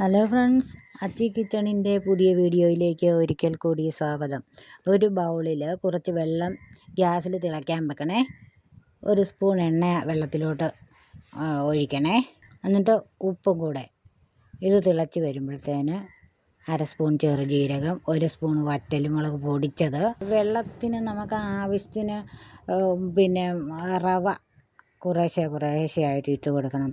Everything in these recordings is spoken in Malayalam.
ഹലോ ഫ്രണ്ട്സ് അച്ചി കിച്ചണിന്റെ പുതിയ വീഡിയോയിലേക്ക് ഒരിക്കൽ കൂടി സ്വാഗതം. ഒരു ബൗളിൽ കുറച്ച് വെള്ളം ഗ്യാസിൽ തിളയ്ക്കാൻ വെക്കണേ. ഒരു സ്പൂൺ എണ്ണ വെള്ളത്തിലോട്ട് ഒഴിക്കണേ. എന്നിട്ട് ഉപ്പും കൂടെ ഇത് തിളച്ച് വരുമ്പോഴത്തേന് അര സ്പൂൺ ചെറുജീരകം ഒരു സ്പൂൺ വറ്റൽമുളക് പൊടിച്ചത്. വെള്ളത്തിന് നമുക്ക് ആവശ്യത്തിന് പിന്നെ റവ കുറേശ്ശെ കുറേശ്ശെ ആയിട്ട് ഇട്ട് കൊടുക്കണം.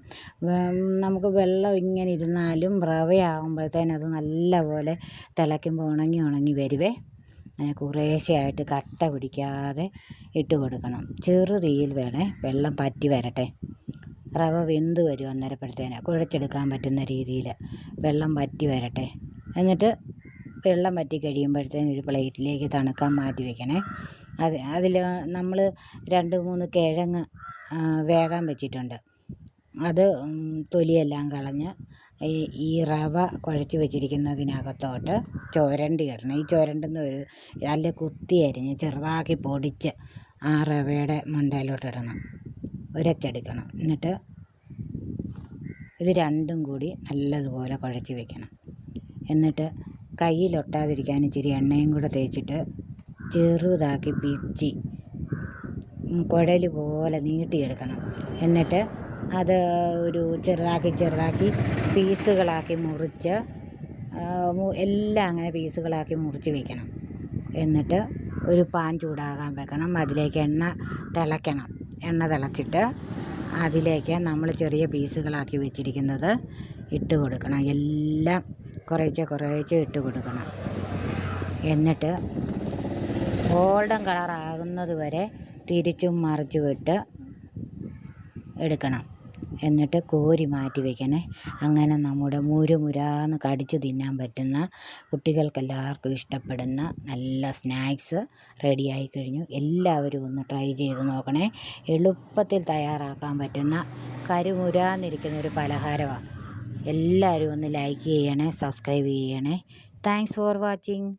നമുക്ക് വെള്ളം ഇങ്ങനെ ഇരുന്നാലും റവയാകുമ്പോഴത്തേന് അത് നല്ലപോലെ തിളയ്ക്കുമ്പോൾ ഉണങ്ങി ഉണങ്ങി വരുവേ. അങ്ങനെ കുറേശ്ശെ ആയിട്ട് കട്ട പിടിക്കാതെ ഇട്ട് കൊടുക്കണം. ചെറു തീയിൽ വേണേ വെള്ളം പറ്റി വരട്ടെ. റവ വെന്ത് വരും അന്നേരപ്പോഴത്തേന്. കുഴച്ചെടുക്കാൻ പറ്റുന്ന രീതിയിൽ വെള്ളം പറ്റി വരട്ടെ. എന്നിട്ട് വെള്ളം വറ്റി കഴിയുമ്പോഴത്തേന് ഒരു പ്ലേറ്റിലേക്ക് തണുക്കാൻ മാറ്റി വയ്ക്കണേ അത് അതിൽ നമ്മൾ രണ്ട് മൂന്ന് കിഴങ്ങ് വേകാൻ വെച്ചിട്ടുണ്ട്. അത് തൊലിയെല്ലാം കളഞ്ഞ് ഈ ഈ റവ കുഴച്ച് വെച്ചിരിക്കുന്നതിനകത്തോട്ട് ചുരണ്ടി ഇടണം. ഈ ചുരണ്ടുന്ന ഒരു നല്ല കുത്തി അരിഞ്ഞ് ചെറുതാക്കി പൊടിച്ച് ആ റവയുടെ മണ്ടയിലോട്ട് ഇടണം. ഉരച്ചെടുക്കണം എന്നിട്ട് ഇത് രണ്ടും കൂടി നല്ലതുപോലെ കുഴച്ച് വെക്കണം. എന്നിട്ട് കയ്യിലൊട്ടാതിരിക്കാൻ ഇച്ചിരി എണ്ണയും കൂടെ തേച്ചിട്ട് ചെറുതാക്കി പിച്ചി കുഴൽ പോലെ നീട്ടിയെടുക്കണം. എന്നിട്ട് അത് ഒരു ചെറുതാക്കി ചെറുതാക്കി പീസുകളാക്കി മുറിച്ച് എല്ലാം അങ്ങനെ പീസുകളാക്കി മുറിച്ച് വയ്ക്കണം എന്നിട്ട് ഒരു പാൻ ചൂടാകാൻ വെക്കണം. അതിലേക്ക് എണ്ണ തിളയ്ക്കണം. എണ്ണ തിളച്ചിട്ട് അതിലേക്ക് നമ്മൾ ചെറിയ പീസുകളാക്കി വെച്ചിരിക്കുന്നത് ഇട്ട് കൊടുക്കണം. എല്ലാം കുറേശ്ശെ കുറേശ്ശെ ഇട്ട് കൊടുക്കണം. എന്നിട്ട് ഗോൾഡൻ കളറാകുന്നത് വരെ തിരിച്ചും മറിച്ചും ഇട്ട് എടുക്കണം. എന്നിട്ട് കോരി മാറ്റി വയ്ക്കണേ അങ്ങനെ നമ്മുടെ മുരുമുരാന്ന് കടിച്ച് തിന്നാൻ പറ്റുന്ന കുട്ടികൾക്കെല്ലാവർക്കും ഇഷ്ടപ്പെടുന്ന നല്ല സ്നാക്സ് റെഡിയായി കഴിഞ്ഞു. എല്ലാവരും ഒന്ന് ട്രൈ ചെയ്ത് നോക്കണേ. എളുപ്പത്തിൽ തയ്യാറാക്കാൻ പറ്റുന്ന കരുമുരാന്നിരിക്കുന്ന ഒരു പലഹാരമാണ് എല്ലാവരും ഒന്ന് ലൈക്ക് ചെയ്യണേ സബ്സ്ക്രൈബ് ചെയ്യണേ. Thanks for watching.